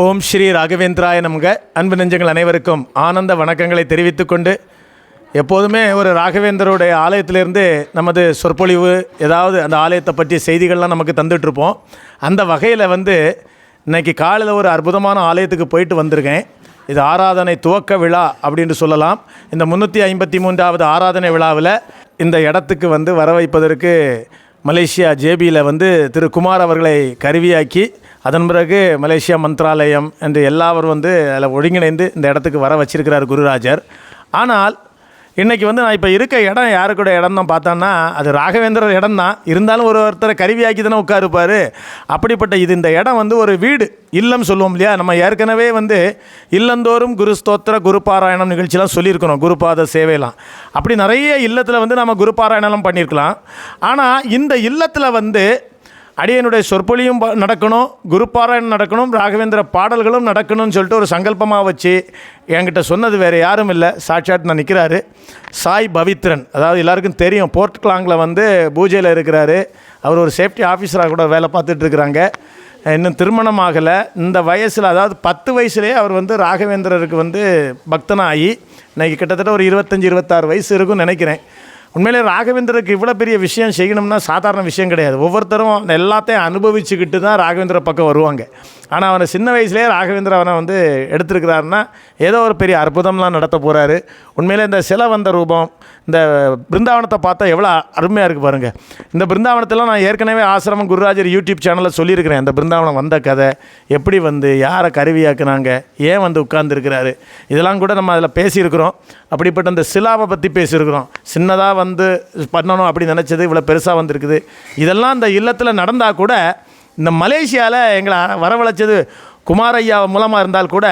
ஓம் ஸ்ரீ ராகவேந்திராய நமக. அன்பு நெஞ்சங்கள் அனைவருக்கும் ஆனந்த வணக்கங்களை தெரிவித்துக்கொண்டு எப்போதுமே ஒரு ராகவேந்தருடைய ஆலயத்திலிருந்து நமது சொற்பொழிவு ஏதாவது அந்த ஆலயத்தை பற்றிய செய்திகள்லாம் நமக்கு தந்துட்டுருப்போம். அந்த வகையில் வந்து இன்னைக்கு காலையில் ஒரு அற்புதமான ஆலயத்துக்கு போயிட்டு வந்திருக்கேன். இது ஆராதனை துவக்க விழா அப்படின்னு சொல்லலாம். இந்த முந்நூற்றி ஐம்பத்தி மூன்றாவது ஆராதனை விழாவில் இந்த இடத்துக்கு வந்து வர வைப்பதற்கு மலேசியா ஜேபியில் வந்து திரு குமார் அவர்களை கருவியாக்கி அதன் பிறகு மலேசியா மந்த்ராலயம் என்று எல்லாரும் வந்து அதில் ஒருங்கிணைந்து இந்த இடத்துக்கு வர வச்சிருக்கிறார் குருராஜர். ஆனால் இன்றைக்கி வந்து நான் இப்போ இருக்க இடம் யாருக்கூட இடம் தான் பார்த்தோன்னா அது ராகவேந்திரர் இடம் தான் இருந்தாலும் ஒரு ஒருத்தரை கருவியாக்கி தானே உட்காருப்பார். அப்படிப்பட்ட இது இந்த இடம் வந்து ஒரு வீடு இல்லம் சொல்லுவோம் இல்லையா? நம்ம ஏற்கனவே வந்து இல்லந்தோறும் குரு ஸ்தோத்திர குரு பாராயணம் நிகழ்ச்சிலாம் சொல்லியிருக்கணும் குருபாத சேவையெல்லாம் அப்படி நிறைய இல்லத்தில் வந்து நம்ம குரு பாராயணம்லாம் பண்ணியிருக்கலாம் ஆனால் இந்த இல்லத்தில் வந்து அடியனுடைய சொற்பொழியும் நடக்கணும் குருபாராயணம் நடக்கணும் ராகவேந்திர பாடல்களும் நடக்கணும்னு சொல்லிட்டு ஒரு சங்கல்பமாக வச்சு என்கிட்ட சொன்னது வேறு யாரும் இல்லை. சாட்சாத் நான் நிற்கிறாரு சாய் பவித்ரன். அதாவது எல்லாருக்கும் தெரியும் போர்ட் கிளாங்கில் வந்து பூஜையில் இருக்கிறாரு. அவர் ஒரு சேஃப்டி ஆஃபீஸராக கூட வேலை பார்த்துட்டு இருக்கிறாங்க. இன்னும் திருமணம் ஆகலை. இந்த வயசில் அதாவது பத்து வயசுலேயே அவர் வந்து ராகவேந்திரருக்கு வந்து பக்தனாகி இன்னைக்கு கிட்டத்தட்ட ஒரு இருபத்தஞ்சி இருபத்தாறு வயசு இருக்கும்னு நினைக்கிறேன். உண்மையிலே ராகவேந்திரருக்கு இவ்வளோ பெரிய விஷயம் செய்யணும்னா சாதாரண விஷயம் கிடையாது. ஒவ்வொருத்தரும் எல்லாத்தையும் அனுபவிச்சுக்கிட்டு தான் ராகவேந்திர பக்கம் வருவாங்க. ஆனால் அவனை சின்ன வயசுலேயே ராகவேந்திர அவனை வந்து எடுத்திருக்கிறாருன்னா ஏதோ ஒரு பெரிய அற்புதம்லாம் நடத்த போகிறாரு உண்மையிலே இந்த சிலை வந்த ரூபம் இந்த பிருந்தாவனத்தை பார்த்தா எவ்வளோ அருமையாக இருக்குது பாருங்கள் இந்த பிருந்தாவனத்தில் நான் ஏற்கனவே ஆசிரமம் குருராஜர் யூடியூப் சேனலில் சொல்லியிருக்கிறேன். இந்த பிருந்தாவனம் வந்த கதை எப்படி வந்து யாரை கருவியாக்குனாங்க ஏன் வந்து உட்கார்ந்துருக்கிறாரு இதெல்லாம் கூட நம்ம அதில் பேசியிருக்கிறோம். அப்படிப்பட்ட இந்த சிலாவை பற்றி பேசியிருக்கிறோம். சின்னதாக வந்து பண்ணணும் அப்படி நினச்சது இவ்வளோ பெருசாக வந்திருக்குது. இதெல்லாம் இந்த இல்லத்தில் நடந்தால் கூட இந்த மலேசியாவில் எங்களை வரவழைச்சது குமாரையா மூலமாக இருந்தால் கூட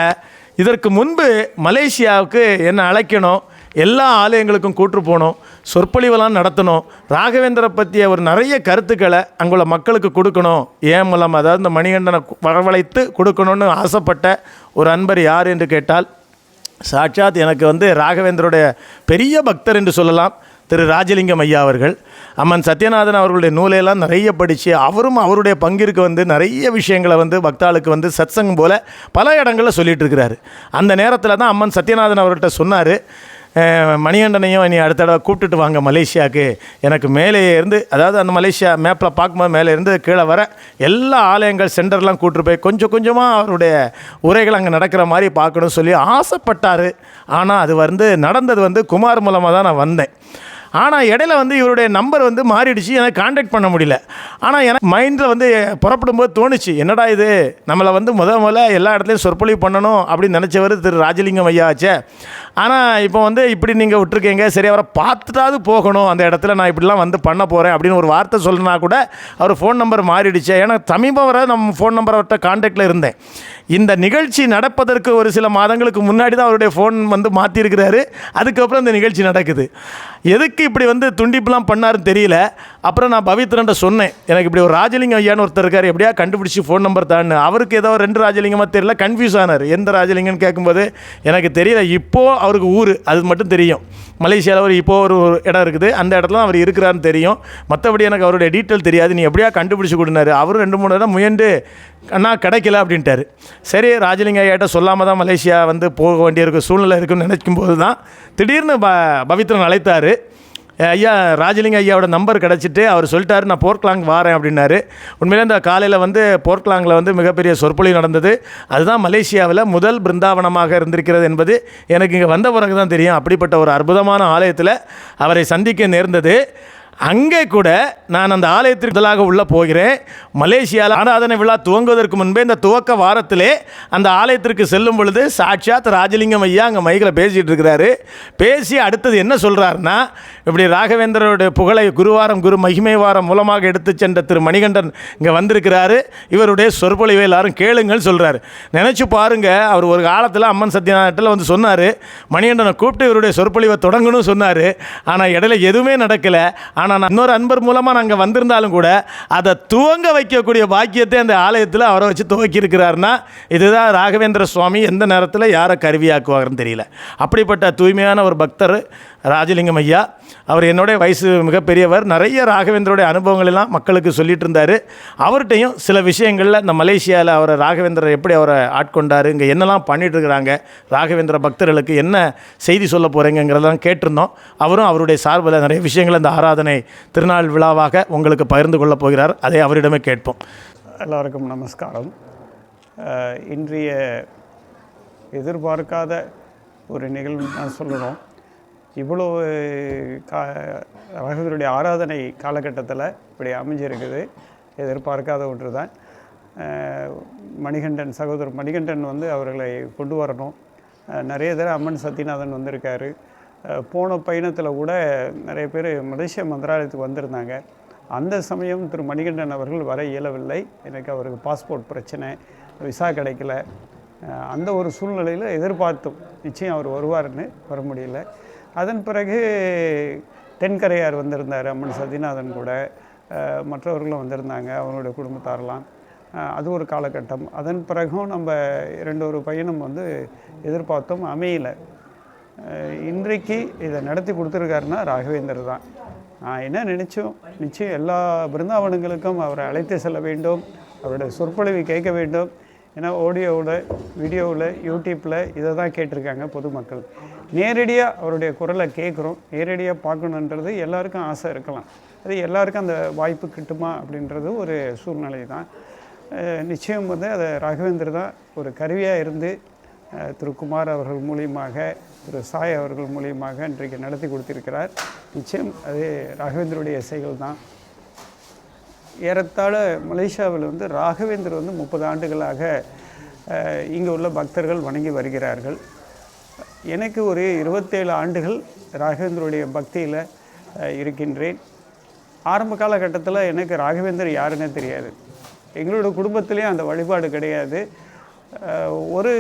இதற்கு முன்பு மலேசியாவுக்கு என்னை அழைக்கணும்? எல்லா ஆலயங்களுக்கும் கூட்டு போகணும் சொற்பொழிவெல்லாம் நடத்தணும். ராகவேந்திர பற்றிய ஒரு நிறைய கருத்துக்களை அங்குள்ள மக்களுக்கு கொடுக்கணும். ஏன் மூலம்? அதாவது இந்த மணிகண்டனை வரவழைத்து கொடுக்கணும்னு ஆசைப்பட்ட ஒரு அன்பர் யார் என்று கேட்டால் சாட்சாத் எனக்கு வந்து ராகவேந்தருடைய பெரிய பக்தர் என்று சொல்லலாம். திரு ராஜலிங்கம் ஐயா அவர்கள் அம்மன் சத்யநாதன் அவர்களுடைய நூலையெல்லாம் நிறைய படித்து அவரும் அவருடைய பங்கிற்கு வந்து நிறைய விஷயங்களை வந்து பக்தாளுக்கு வந்து சத்சங்கம் போல் பல இடங்களில் சொல்லிட்டு இருக்கிறாரு அந்த நேரத்தில் தான் அம்மன் சத்யநாதன் அவர்கிட்ட சொன்னார் மணிகண்டனையும் நீ அடுத்த தடவை கூப்பிட்டுட்டு வாங்க மலேசியாவுக்கு. எனக்கு மேலே இருந்து அதாவது அந்த மலேசியா மேப்பில் பார்க்கும்போது மேலே இருந்து கீழே வர எல்லா ஆலயங்கள் சென்டர்லாம் கூப்பிட்டு போய் கொஞ்சம் கொஞ்சமாக அவருடைய உரைகள் அங்கே நடக்கிற மாதிரி பார்க்கணும்னு சொல்லி ஆசைப்பட்டார். ஆனால் அது வந்து நடந்தது வந்து குமார் மூலமாக தான் நான் வந்தேன். ஆனால் இடையில வந்து இவருடைய நம்பர் வந்து மாறிடுச்சு. எனக்கு காண்டாக்ட் பண்ண முடியல. ஆனால் எனக்கு மைண்டில் வந்து புறப்படும் போது தோணுச்சு. என்னடா இது? நம்மளை வந்து முத முதல்ல எல்லா இடத்துலையும் சொற்பொழிவு பண்ணணும் அப்படின்னு நினச்சவர் திரு ராஜலிங்கம் ஐயா ஆச்சே. ஆனால் இப்போ வந்து இப்படி நீங்கள் விட்டுருக்கீங்க. சரி அவரை பார்த்துட்டாவது போகணும். அந்த இடத்துல நான் இப்படிலாம் வந்து பண்ண போகிறேன் அப்படின்னு ஒரு வார்த்தை சொல்லுனா கூட அவர் ஃபோன் நம்பர் மாறிடுச்சு. ஏன்னா சமீபம் வர நம்ம ஃபோன் நம்பர் அவர்கிட்ட காண்டாக்டில் இருந்தேன். இந்த நிகழ்ச்சி நடப்பதற்கு ஒரு சில மாதங்களுக்கு முன்னாடி தான் அவருடைய ஃபோன் வந்து மாற்றிருக்கிறாரு அதுக்கப்புறம் இந்த நிகழ்ச்சி நடக்குது. எதுக்கு இப்படி வந்து துண்டிப்புலாம் பண்ணாருன்னு தெரியல. அப்புறம் நான் பவித்ரன்ட்ட சொன்னேன் எனக்கு இப்படி ஒரு ராஜலிங்கம் ஐயான்னு ஒருத்தர் இருக்கார் எப்படியா கண்டுபிடிச்சி ஃபோன் நம்பர் தான்னு? அவருக்கு ஏதோ ரெண்டு ராஜலிங்கமாக தெரியல கன்ஃபியூஸ் ஆனார். எந்த ராஜலிங்கம்னு கேட்கும்போது எனக்கு தெரியல இப்போது அவருக்கு ஊர் அது மட்டும் தெரியும். மலேசியாவில் ஒரு இப்போ ஒரு இடம் இருக்குது. அந்த இடத்துல அவர் இருக்கிறாருன்னு தெரியும். மற்றபடி எனக்கு அவருடைய டீட்டெயில் தெரியாது. நீ எப்படியா கண்டுபிடிச்சி கொடுனாரு? அவரும் ரெண்டு மூணு இடம் முயன்று அண்ணா கிடைக்கல அப்படின்ட்டாரு. சரி ராஜலிங்க ஐயாட்ட சொல்லாமல் தான் மலேசியா வந்து போக வேண்டியிருக்க சூழ்நிலை இருக்குன்னு நினைக்கும் போது தான் திடீர்னு ப பவித்ரன் அழைத்தார். ஐயா ராஜலிங்க ஐயாவோட நம்பர் கிடச்சிட்டு அவர் சொல்லிட்டாரு நான் போர்க்லாங் வாரேன் அப்படின்னாரு. உண்மையிலே இந்த காலையில் வந்து போர்க்லாங்கில் வந்து மிகப்பெரிய சொற்பொழிவு நடந்தது. அதுதான் மலேசியாவில் முதல் பிருந்தாவனமாக இருந்திருக்கிறது என்பது எனக்கு இங்கே வந்த பிறகு தான் தெரியும். அப்படிப்பட்ட ஒரு அற்புதமான ஆலயத்தில் அவரை சந்திக்க நேர்ந்தது. அங்கே கூட நான் அந்த ஆலயத்திற்கு முதலாக உள்ளே போகிறேன். மலேசியாவில் ஆராதனை விழா துவங்குவதற்கு முன்பே இந்த துவக்க வாரத்திலே அந்த ஆலயத்திற்கு செல்லும் பொழுது சாட்சாத் ராஜலிங்கம் ஐயா அங்கே மைக்கில் பேசிகிட்டு இருக்கிறாரு. பேசி அடுத்தது என்ன சொல்கிறாருன்னா இப்படி ராகவேந்திரருடைய புகழை குருவாரம் குரு மகிமை வாரம் மூலமாக எடுத்து சென்ற திரு மணிகண்டன் இங்கே வந்திருக்கிறாரு. இவருடைய சொற்பொழிவை எல்லாரும் கேளுங்கள் சொல்கிறாரு நினச்சி பாருங்க அவர் ஒரு காலத்தில் அம்மன் சத்யநாட்டில் வந்து சொன்னார். மணிகண்டனை கூப்பிட்டு இவருடைய சொற்பொழிவை தொடங்கணும்னு சொன்னார். ஆனால் இடையில எதுவுமே நடக்கலை. ஆனால் நான் இன்னொரு அன்பர் மூலமாக நாங்கள் வந்திருந்தாலும் கூட அதை துவங்க வைக்கக்கூடிய பாக்கியத்தை அந்த ஆலயத்தில் அவரை வச்சு துவக்கியிருக்கிறாருன்னா இதுதான் ராகவேந்திர சுவாமி எந்த நேரத்தில் யாரை கருவியாக்குவாருன்னு தெரியல. அப்படிப்பட்ட தூய்மையான ஒரு பக்தர் ராஜலிங்கம் ஐயா அவர் என்னுடைய வயசு மிகப்பெரியவர். நிறைய ராகவேந்தருடைய அனுபவங்கள் எல்லாம் மக்களுக்கு சொல்லிட்டு இருந்தார் அவர்கிட்டையும் சில விஷயங்களில் இந்த மலேசியாவில் அவரை ராகவேந்திரர் எப்படி அவரை ஆட்கொண்டார் இங்கே என்னெல்லாம் பண்ணிட்டு இருக்கிறாங்க ராகவேந்திர பக்தர்களுக்கு என்ன செய்தி சொல்ல போகிறீங்கிறதெல்லாம் கேட்டிருந்தோம். அவரும் அவருடைய சார்பில் நிறைய விஷயங்கள் இந்த ஆராதனை திருநாள் விழாவாக உங்களுக்கு பகிர்ந்து கொள்ளப் போகிறார். அதை அவரிடமே கேட்போம். எல்லோருக்கும் நமஸ்காரம். இன்றைய எதிர்பார்க்காத ஒரு நிகழ்வு நான் சொல்லணும் இவ்வளோ கா ரகதருடைய ஆராதனை காலகட்டத்தில் இப்படி அமைஞ்சிருக்குது. எதிர்பார்க்காத ஒன்று தான் மணிகண்டன் சகோதரர் மணிகண்டன் வந்து அவர்களை கொண்டு வரணும். நிறைய தடவை அம்மன் சத்யநாதன் வந்திருக்காரு. போன பயணத்தில் கூட நிறைய பேர் மலேசிய மந்திராலயத்துக்கு வந்திருந்தாங்க. அந்த சமயம் திரு மணிகண்டன் அவர்கள் வர இயலவில்லை. எனக்கு அவருக்கு பாஸ்போர்ட் பிரச்சனை விசா கிடைக்கல. அந்த ஒரு சூழ்நிலையில் எதிர்பார்த்தோம் நிச்சயம் அவர் வருவார்னு வர முடியல. அதன் பிறகு தென்கரையார் வந்திருந்தார் அம்மன் சத்யநாதன் கூட. மற்றவர்களும் வந்திருந்தாங்க அவங்களுடைய குடும்பத்தாரெல்லாம். அது ஒரு காலகட்டம். அதன் பிறகும் நம்ம இரண்டு ஒரு பயணம் வந்து எதிர்பார்த்தோம் அமையலை. இன்றைக்கு இதை நடத்தி கொடுத்துருக்காருன்னா ராகவேந்தர் தான். நான் என்ன நினச்சோம்? நிச்சயம் எல்லா பிருந்தாவனங்களுக்கும் அவரை அழைத்து செல்ல வேண்டும். அவருடைய சொற்பொழிவை கேட்க வேண்டும். ஏன்னா ஆடியோவில் வீடியோவில் யூடியூப்பில் இதை தான் கேட்டிருக்காங்க பொதுமக்கள். நேரடியாக அவருடைய குரலை கேட்குறோம். நேரடியாக பார்க்கணுன்றது எல்லாருக்கும் ஆசை இருக்கலாம். அது எல்லாருக்கும் அந்த வாய்ப்பு கிட்டுமா அப்படின்றது ஒரு சூழ்நிலை தான் நிச்சயம் வந்து அதை ராகவேந்தர் தான் ஒரு கருவியாக இருந்து திரு குமார் அவர்கள் மூலியமாக திரு சாய் அவர்கள் மூலியமாக இன்றைக்கு நடத்தி கொடுத்திருக்கிறார். நிச்சயம் அது ராகவேந்தருடைய இசைகள் தான் ஏறத்தாழ மலேசியாவில் வந்து ராகவேந்தர் வந்து முப்பது ஆண்டுகளாக இங்கே உள்ள பக்தர்கள் வணங்கி வருகிறார்கள். எனக்கு ஒரு இருபத்தேழு ஆண்டுகள் ராகவேந்தருடைய பக்தியில் இருக்கின்றேன். ஆரம்ப காலகட்டத்தில் எனக்கு ராகவேந்தர் யாருன்னே தெரியாது. எங்களோட குடும்பத்திலேயும் அந்த வழிபாடு கிடையாது. ஒரு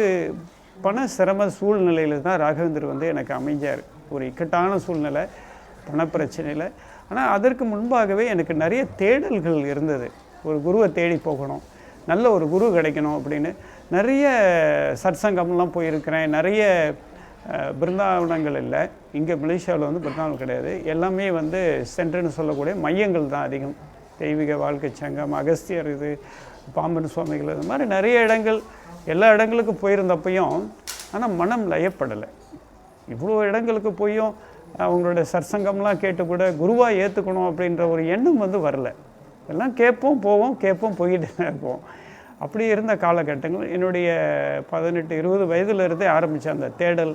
பண சிரம சூழ்நிலையில் தான் ராகவேந்தர் வந்து எனக்கு அமைஞ்சார். ஒரு இக்கட்டான சூழ்நிலை பணப்பிரச்சனையில் ஆனால் அதற்கு முன்பாகவே எனக்கு நிறைய தேடல்கள் இருந்தது. ஒரு குருவை தேடி போகணும். நல்ல ஒரு குரு கிடைக்கணும் அப்படின்னு. நிறைய சத்சங்கம்லாம் போயிருக்கிறேன். நிறைய பிருந்தாவனங்கள் இல்லை. இங்கே மலேசியாவில் வந்து பிருந்தாவனம் கிடையாது. எல்லாமே வந்து சென்டர்னு சொல்லக்கூடிய மையங்கள் தான் அதிகம். தெய்வீக வாழ்க்கை சங்கம் அகஸ்தியர் இது பாம்பன் சுவாமிகள் இது மாதிரி நிறைய இடங்கள். எல்லா இடங்களுக்கும் போயிருந்தப்பையும் ஆனால் மனம் லயப்படலை. இவ்வளோ இடங்களுக்கு போயும் அவங்களோட சற்சங்கம்லாம் கேட்டு கூட குருவாக ஏற்றுக்கணும் அப்படின்ற ஒரு எண்ணம் வந்து வரல. எல்லாம் கேட்போம் போவோம் கேட்போம் போய்கிட்டு தான் இருப்போம். அப்படி இருந்த காலகட்டங்கள் என்னுடைய பதினெட்டு இருபது வயதிலிருந்தே ஆரம்பித்த அந்த தேடல்.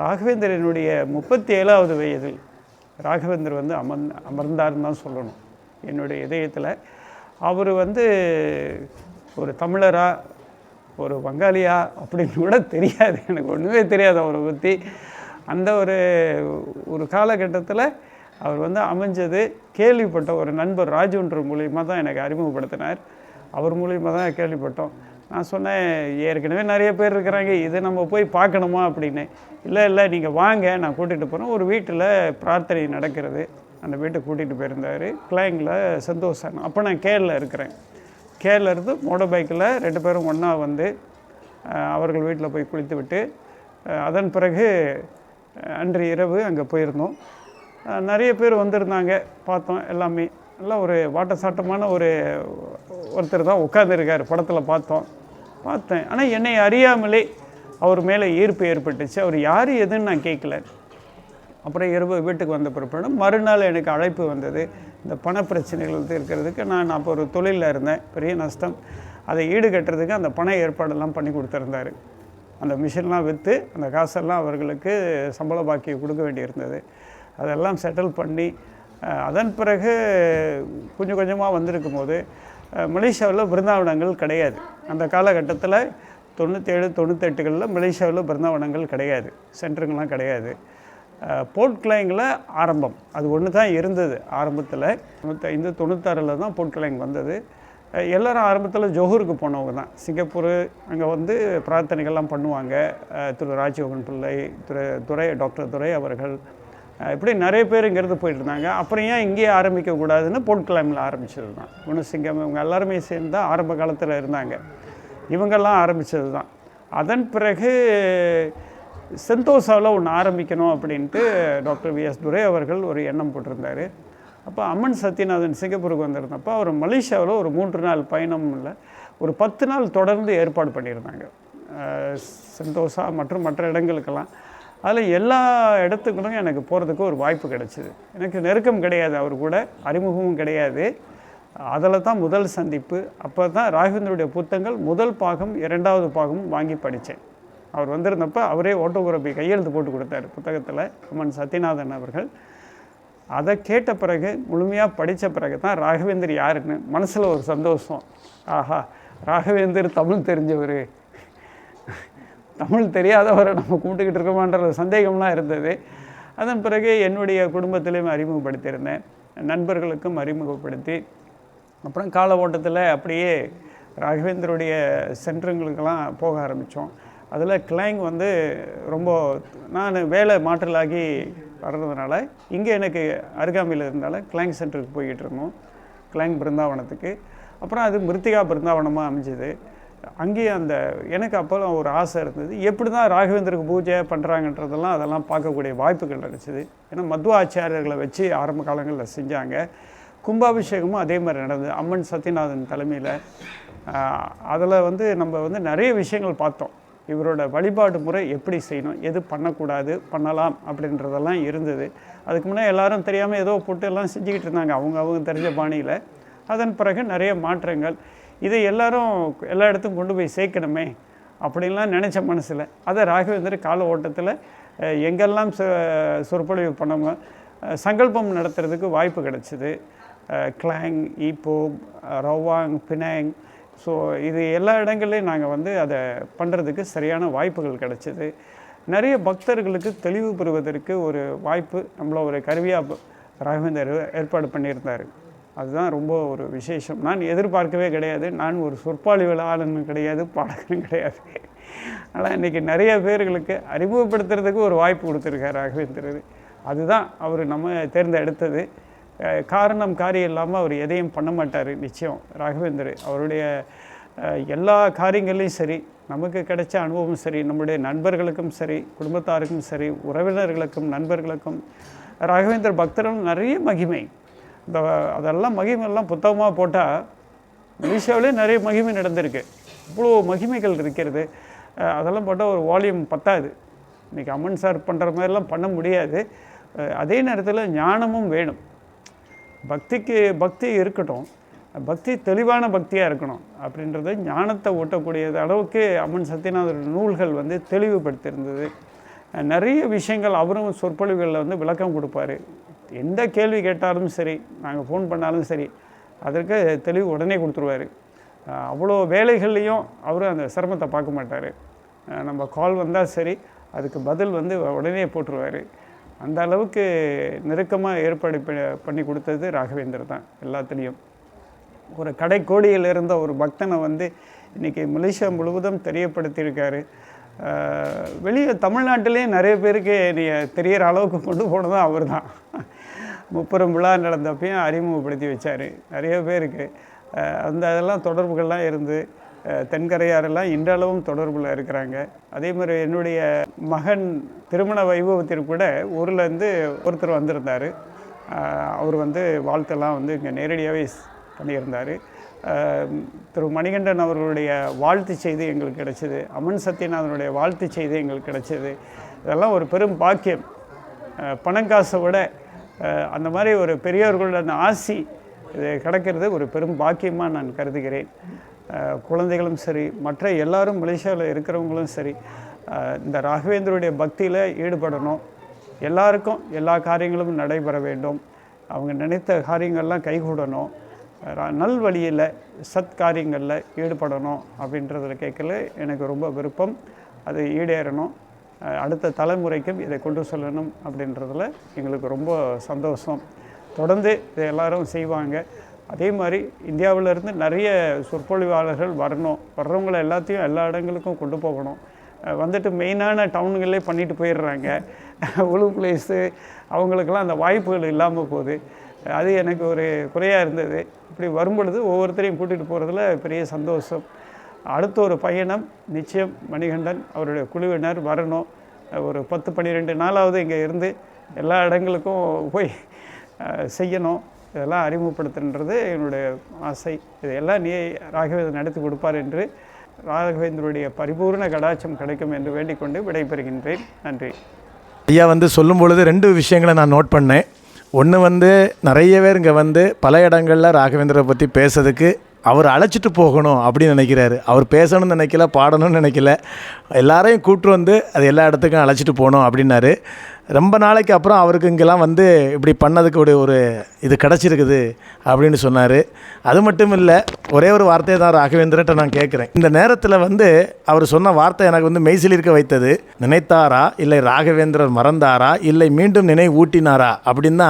ராகவேந்திரனுடைய முப்பத்தி ஏழாவது வயதில் ராகவேந்தர் வந்து அமர்ந் அமர்ந்தார்னு தான் சொல்லணும். என்னுடைய இதயத்தில் அவர் வந்து ஒரு தமிழரா ஒரு வங்காளியா அப்படின்னு கூட தெரியாது. எனக்கு ஒன்றுமே தெரியாது அவரை பற்றி அந்த ஒரு ஒரு காலகட்டத்தில் அவர் வந்து அமைஞ்சது கேள்விப்பட்ட ஒரு நண்பர் ராஜுன்ற மூலியமாக தான் எனக்கு அறிமுகப்படுத்தினார். அவர் மூலியமாக தான் கேள்விப்பட்டோம். நான் சொன்னேன் ஏற்கனவே நிறைய பேர் இருக்கிறாங்க இதை நம்ம போய் பார்க்கணுமா அப்படின்னு. இல்லை இல்லை நீங்கள் வாங்க நான் கூட்டிகிட்டு போகிறேன் ஒரு வீட்டில் பிரார்த்தனை நடக்கிறது. அந்த வீட்டுக்கு கூட்டிகிட்டு போயிருந்தார். கிளைங்கில் சந்தோஷம் அப்போ நான் கேரளில் இருக்கிறேன். கேரள இருந்து மோட்டர் பைக்கில் ரெண்டு பேரும் ஒன்றா வந்து அவர்கள் வீட்டில் போய் குளித்து விட்டு அதன் பிறகு அன்று இரவு அங்கே போயிருந்தோம். நிறைய பேர் வந்திருந்தாங்க பார்த்தோம் எல்லாமே. நல்லா ஒரு வாட்ட சாட்டமான ஒரு ஒருத்தர் தான் உட்காந்துருக்கார் படத்தில் பார்த்தோம். பார்த்தேன். ஆனால் என்னை அறியாமலே அவர் மேலே ஈர்ப்பு ஏற்பட்டுச்சு. அவர் யார் எதுன்னு நான் கேட்கல. அப்புறம் இரவு வீட்டுக்கு வந்த பிறப்பிடம் மறுநாள் எனக்கு அழைப்பு வந்தது. இந்த பண பிரச்சனைகள் இருக்கிறதுக்கு நான் அப்போ ஒரு தொழிலில் இருந்தேன். பெரிய நஷ்டம். அதை ஈடுகட்டுறதுக்கு அந்த பண ஏற்பாடெல்லாம் பண்ணி கொடுத்துருந்தாரு. அந்த மிஷின்லாம் விற்று அந்த காசெல்லாம் அவர்களுக்கு சம்பள பாக்கி கொடுக்க வேண்டியிருந்தது. அதெல்லாம் செட்டில் பண்ணி அதன் பிறகு கொஞ்சம் கொஞ்சமாக வந்திருக்கும் போது மலேசியாவில் பிருந்தாவனங்கள் கிடையாது. அந்த காலகட்டத்தில் தொண்ணூற்றேழு தொண்ணூத்தெட்டுகளில் மலேசியாவில் பிருந்தாவனங்கள் கிடையாது. சென்டருங்கெல்லாம் கிடையாது. போர்ட் கிளைங்கில் ஆரம்பம். அது ஒன்று தான் இருந்தது ஆரம்பத்தில். தொண்ணூத்தைந்து தொண்ணூத்தாறில் தான் போர்ட் கிளைங் வந்தது. எல்லோரும் ஆரம்பத்தில் ஜோஹூருக்கு போனவங்க தான். சிங்கப்பூர் அங்கே வந்து பிரார்த்தனைகள்லாம் பண்ணுவாங்க. திரு ராஜயோகன் பிள்ளை திரு துரை டாக்டர் துரை அவர்கள். இப்படி நிறைய பேர் இங்கேருந்து போயிட்டு இருந்தாங்க அப்புறம் ஏன் இங்கேயே ஆரம்பிக்கக்கூடாதுன்னு போர்ட் ஆரம்பித்தது ஆரம்பிச்சது தான் குணசிங்கம் இவங்க எல்லாருமே சேர்ந்து தான் ஆரம்ப காலத்தில் இருந்தாங்க. இவங்கெல்லாம் ஆரம்பித்தது தான் அதன் பிறகு செந்தோசாவில் ஒன்று ஆரம்பிக்கணும் அப்படின்ட்டு டாக்டர் வி எஸ் துரை அவர்கள் ஒரு எண்ணம் போட்டிருந்தார். அப்போ அம்மன் சத்யநாதன் சிங்கப்பூருக்கு வந்திருந்தப்போ அவர் மலேசியாவில் ஒரு மூன்று நாள் பயணம் இல்லை. ஒரு பத்து நாள் தொடர்ந்து ஏற்பாடு பண்ணியிருந்தாங்க. சந்தோஷா செந்தோசா மற்றும் மற்ற இடங்களுக்கெல்லாம். அதில் எல்லா இடத்துக்கும் எனக்கு போகிறதுக்கு ஒரு வாய்ப்பு கிடைச்சிது. எனக்கு நெருக்கம் கிடையாது அவர் கூட அறிமுகமும் கிடையாது. அதில் தான் முதல் சந்திப்பு. அப்போ தான் ராகவேந்தருடைய புத்தகங்கள் முதல் பாகம் இரண்டாவது பாகமும் வாங்கி படித்தேன் அவர் வந்திருந்தப்போ அவரே ஓட்டோகிராஃபி கையெழுத்து போட்டு கொடுத்தாரு புத்தகத்தில் அம்மன் சத்யநாதன் அவர்கள். அதை கேட்ட பிறகு முழுமையாக படித்த பிறகு தான் ராகவேந்தர் யாருன்னு மனசில் ஒரு சந்தோஷம். ஆஹா ராகவேந்தர் தமிழ் தெரிஞ்சவர். தமிழ் தெரியாதவரை நம்ம கூப்பிட்டுக்கிட்டு இருக்கோமான்ற ஒரு சந்தேகம்லாம் இருந்தது. அதன் பிறகு என்னுடைய குடும்பத்திலையும் அறிமுகப்படுத்தியிருந்தேன். நண்பர்களுக்கும் அறிமுகப்படுத்தி அப்புறம் கால ஓட்டத்தில் அப்படியே ராகவேந்தருடைய சென்டருங்களுக்கெல்லாம் போக ஆரம்பித்தோம் அதில் கிளைங் வந்து ரொம்ப நான் வேலை மாற்றலாகி வர்றதுனால இங்கே எனக்கு அருகாமையில் இருந்தால கிளாங் சென்டருக்கு போய்கிட்டு இருந்தோம். கிளாங் பிருந்தாவனத்துக்கு. அப்புறம் அது மிருத்திகா பிருந்தாவனமாக அமைஞ்சது. அங்கேயும் அந்த எனக்கு அப்போல்லாம் ஒரு ஆசை இருந்தது. எப்படி தான் ராகவேந்தருக்கு பூஜை பண்ணுறாங்கன்றதெல்லாம் அதெல்லாம் பார்க்கக்கூடிய வாய்ப்புகள் கிடைச்சிது ஏன்னா மத்வ ஆச்சாரியர்களை வச்சு ஆரம்ப காலங்களில் செஞ்சாங்க. கும்பாபிஷேகமும் அதே மாதிரி நடந்தது. அம்மன் சத்யநாதன் தலைமையில் அதில் வந்து நம்ம வந்து நிறைய விஷயங்கள் பார்த்தோம். இவரோட வழிபாடு முறை எப்படி செய்யணும் எது பண்ணக்கூடாது பண்ணலாம் அப்படின்றதெல்லாம் இருந்தது. அதுக்கு முன்னே எல்லாரும் தெரியாமல் ஏதோ போட்டு எல்லாம் செஞ்சுக்கிட்டு இருந்தாங்க. அவங்க அவங்க தெரிஞ்ச பாணியில். அதன் பிறகு நிறைய மாற்றங்கள். இதை எல்லாரும் எல்லா இடத்துக்கும் கொண்டு போய் சேர்க்கணுமே அப்படின்லாம் நினச்ச மனசில். அதை ராகவேந்தர் கால ஓட்டத்தில் எங்கெல்லாம் சொற்பொழிவு பண்ணவங்க சங்கல்பம் நடத்துறதுக்கு வாய்ப்பு கிடச்சிது. Klang Ipoh Rawang Penang so இது எல்லா இடங்கள்லையும் நாங்கள் வந்து அதை பண்ணுறதுக்கு சரியான வாய்ப்புகள் கிடச்சிது. நிறைய பக்தர்களுக்கு தெளிவு பெறுவதற்கு ஒரு வாய்ப்பு நம்மள ஒரு கருவியாக ராகவேந்தர் ஏற்பாடு பண்ணியிருந்தார். அதுதான் ரொம்ப ஒரு விசேஷம். நான் எதிர்பார்க்கவே கிடையாது. நான் ஒரு சொற்பாளிகள் ஆளுன்னு கிடையாது பாடகனும் கிடையாது. ஆனால் இன்றைக்கி நிறைய பேர்களுக்கு அறிமுகப்படுத்துறதுக்கு ஒரு வாய்ப்பு கொடுத்துருக்காரு ராகவேந்தர் அதுதான் அவர் நம்ம தேர்ந்தெடுத்தது. காரணம் காரியம் இல்லாமல் அவர் எதையும் பண்ண மாட்டார் நிச்சயம். ராகவேந்தர் அவருடைய எல்லா காரியங்களையும் சரி நமக்கு கிடைச்ச அனுபவம் சரி நம்முடைய நண்பர்களுக்கும் சரி குடும்பத்தாருக்கும் சரி உறவினர்களுக்கும் நண்பர்களுக்கும் ராகவேந்தர் பக்தர்கள் நிறைய மகிமை. இந்த அதெல்லாம் மகிமையெல்லாம் புத்தகமாக போட்டால் மலேசியாவிலே நிறைய மகிமை நடந்திருக்கு. இவ்வளோ மகிமைகள் இருக்கிறது. அதெல்லாம் போட்டால் ஒரு வால்யூம் பத்தாது. இன்றைக்கி அம்மன் சார் பண்ணுற மாதிரிலாம் பண்ண முடியாது. அதே நேரத்தில் ஞானமும் வேணும். பக்திக்கு பக்தி இருக்கட்டும். பக்தி தெளிவான பக்தியாக இருக்கணும். அப்படின்றது ஞானத்தை ஊட்டக்கூடிய அளவுக்கு அம்மன் சத்யநாதர் நூல்கள் வந்து தெளிவுபடுத்தியிருந்தது. நிறைய விஷயங்கள் அவரும் சொற்பொழிவுகளில் வந்து விளக்கம் கொடுப்பாரு. எந்த கேள்வி கேட்டாலும் சரி நாங்கள் ஃபோன் பண்ணாலும் சரி அதற்கு தெளிவு உடனே கொடுத்துருவாரு. அவ்வளோ வேலைகள்லேயும் அவரும் அந்த சிரமத்தை பார்க்க மாட்டார். நம்ம கால் வந்தால் சரி அதுக்கு பதில் வந்து உடனே போட்டுருவார். அந்த அளவுக்கு நெருக்கமாக ஏற்பாடு ப- பண்ணி கொடுத்தது ராகவேந்தர் தான் எல்லாத்துலேயும். ஒரு கடைக்கோடியில் இருந்த ஒரு பக்தனை வந்து இன்றைக்கி மலேசியா முழுவதும் தெரியப்படுத்தியிருக்காரு. வெளியே தமிழ்நாட்டிலே நிறைய பேருக்கு நீ தெரியிற அளவுக்கு கொண்டு போனதும் அவர் தான். முப்புறம் விழா நடந்தப்பையும் அறிமுகப்படுத்தி வச்சார் நிறைய பேருக்கு. அந்த அதெல்லாம் தொடர்புகள்லாம் இருந்து தென்கரையாரெல்லாம் இன்றளவும் தொடர்பில் இருக்கிறாங்க. அதே மாதிரி என்னுடைய மகன் திருமண வைபவத்திற்கு கூட ஊர்லேருந்து ஒருத்தர் வந்திருந்தார். அவர் வந்து வாழ்த்தெல்லாம் வந்து இங்கே நேரடியாகவே பண்ணியிருந்தார். திரு மணிகண்டன் அவர்களுடைய வாழ்த்து செய்தி எங்களுக்கு கிடைச்சிது. அமன் சத்யநாதனுடைய வாழ்த்து செய்தி எங்களுக்கு கிடைச்சிது. இதெல்லாம் ஒரு பெரும் பாக்கியம். பணங்காசை விட அந்த மாதிரி ஒரு பெரியவர்களோட அந்த ஆசி இது கிடைக்கிறது ஒரு பெரும் பாக்கியமாக நான் கருதுகிறேன். குழந்தைகளும் சரி மற்ற எல்லாரும் மலேசியாவில் இருக்கிறவங்களும் சரி இந்த ராகவேந்தருடைய பக்தியில் ஈடுபடணும். எல்லாருக்கும் எல்லா காரியங்களும் நடைபெற வேண்டும். அவங்க நினைத்த காரியங்கள்லாம் கைகூடணும். நல் வழியில் சத் காரியங்களில் ஈடுபடணும் அப்படின்றதில் கேட்கல. எனக்கு ரொம்ப விருப்பம். அது ஈடேறணும். அடுத்த தலைமுறைக்கும் இதை கொண்டு சொல்லணும் அப்படின்றதில் எங்களுக்கு ரொம்ப சந்தோஷம். தொடர்ந்து இதை எல்லோரும் செய்வாங்க. அதே மாதிரி இந்தியாவிலேருந்து நிறைய சொற்பொழிவாளர்கள் வரணும். வர்றவங்கள எல்லாத்தையும் எல்லா இடங்களுக்கும் கொண்டு போகணும். வந்துட்டு மெயினான டவுனுங்களே பண்ணிட்டு போயிடுறாங்க. உழு பிளேஸு அவங்களுக்கெல்லாம் அந்த வாய்ப்புகள் இல்லாமல் போகுது. அது எனக்கு ஒரு குறையாக இருந்தது. இப்படி வரும்பொழுது ஒவ்வொருத்தரையும் கூட்டிகிட்டு போகிறதுல பெரிய சந்தோஷம். அடுத்த ஒரு பயணம் நிச்சயம் மணிகண்டன் அவருடைய குழுவினர் வரணும். ஒரு பத்து பன்னிரெண்டு நாளாவது இங்கே இருந்து எல்லா இடங்களுக்கும் போய் செய்யணும். இதெல்லாம் அறிமுகப்படுத்துன்றது என்னுடைய ஆசை. இதையெல்லாம் நீ ராகவேந்தர் நடத்தி கொடுப்பார் என்று ராகவேந்தருடைய பரிபூர்ண கடாட்சம் கிடைக்கும் என்று வேண்டிக்கொண்டு விடைபெறுகின்றேன். நன்றி. ஐயா வந்து சொல்லும் பொழுது ரெண்டு விஷயங்களை நான் நோட் பண்ணேன். ஒன்று வந்து நிறைய பேர் இங்கே வந்து பல இடங்களில் ராகவேந்திரரை பற்றி பேசுறதுக்கு அவர் அழைச்சிட்டு போகணும் அப்படின்னு நினைக்கிறாரு. அவர் பேசணும்னு நினைக்கல பாடணும்னு நினைக்கல. எல்லாரையும் கூட்டு வந்து அது எல்லா இடத்துக்கும் அழைச்சிட்டு போகணும் அப்படின்னாரு. ரொம்ப நாளைக்கு அப்புறம் அவருக்கு இங்கெல்லாம் வந்து இப்படி பண்ணதுக்கு ஒரு ஒரு இது கிடச்சிருக்குது அப்படின்னு சொன்னார். அது மட்டும் இல்லை ஒரே ஒரு வார்த்தையை தான் ராகவேந்திரட்ட நான் கேட்குறேன். இந்த நேரத்தில் வந்து அவர் சொன்ன வார்த்தை எனக்கு வந்து மெய்சிலிருக்க வைத்தது. நினைத்தாரா? இல்லை ராகவேந்திரர் மறந்தாரா? இல்லை மீண்டும் நினைவு ஊட்டினாரா அப்படின்னா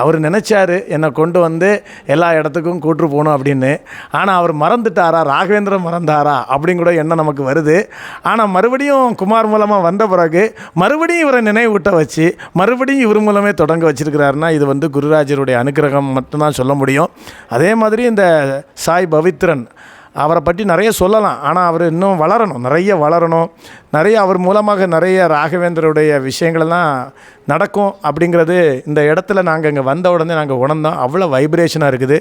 அவர் நினைச்சாரு என்னை கொண்டு வந்து எல்லா இடத்துக்கும் கூட்டு போகணும் அப்படின்னு. ஆனால் அவர் மறந்துட்டாரா? ராகவேந்திரன் மறந்தாரா? அப்படிங்கூட எண்ணம் நமக்கு வருது. ஆனால் மறுபடியும் குமார் மூலமாக வந்த பிறகு மறுபடியும் இவரை நினைவூட்ட வச்சு மறுபடியும் இவர் மூலமே தொடங்க வச்சிருக்கிறாருன்னா இது வந்து குருராஜருடைய அனுக்கிரகம் மட்டும்தான் சொல்ல முடியும். அதே மாதிரி இந்த சாய் பவித்ரன். அவரை பற்றி நிறைய சொல்லலாம். ஆனால் அவர் இன்னும் வளரணும். நிறைய வளரணும். நிறைய அவர் மூலமாக நிறைய ராகவேந்தருடைய விஷயங்களெல்லாம் நடக்கும் அப்படிங்கிறது இந்த இடத்துல நாங்கள் இங்கே வந்த உடனே நாங்கள் உணர்ந்தோம். அவ்வளோ வைப்ரேஷனாக இருக்குது.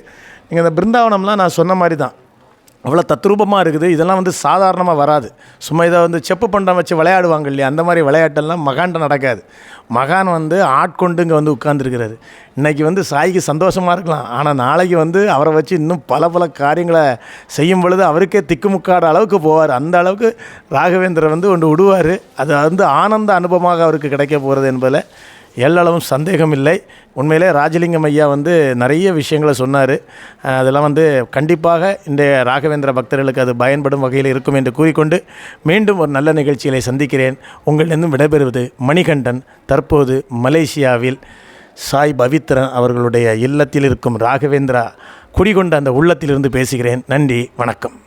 இங்கே இந்த பிருந்தாவனம்லாம் நான் சொன்ன மாதிரி தான் அவ்வளோ தத்ரூபமாக இருக்குது. இதெல்லாம் வந்து சாதாரணமாக வராது. சும்மா இதை வந்து செப்பு பண்டம் வச்சு விளையாடுவாங்க இல்லையா? அந்த மாதிரி விளையாட்டெல்லாம் மகான்ட்ட நடக்காது. மகான் வந்து ஆட்கொண்டு இங்கே வந்து உட்காந்துருக்கிறாரு இன்றைக்கி வந்து சாய்க்கு சந்தோஷமாக இருக்கலாம். ஆனால் நாளைக்கு வந்து அவரை வச்சு இன்னும் பல பல காரியங்களை செய்யும் பொழுது அவருக்கே திக்குமுக்காட அளவுக்கு போவார். அந்த அளவுக்கு ராகவேந்திரர் வந்து ஒன்று விடுவார் அது வந்து ஆனந்த அனுபவமாக அவருக்கு கிடைக்க போகிறது என்பதில் எல்லளவும் சந்தேகம் இல்லை உண்மையிலே ராஜலிங்கம் ஐயா வந்து நிறைய விஷயங்களை சொன்னார். அதெல்லாம் வந்து கண்டிப்பாக இந்த ராகவேந்திர பக்தர்களுக்கு அது பயன்படும் வகையில் இருக்கும் என்று கூறிக்கொண்டு மீண்டும் ஒரு நல்ல நிகழ்ச்சிகளை சந்திக்கிறேன். உங்களிடம் விடைபெறுவது மணிகண்டன் தற்போது மலேசியாவில் சாய் பவித்ரன் அவர்களுடைய இல்லத்தில் இருக்கும் ராகவேந்திரா. குடிகொண்ட அந்த உள்ளத்திலிருந்து பேசுகிறேன். நன்றி வணக்கம்.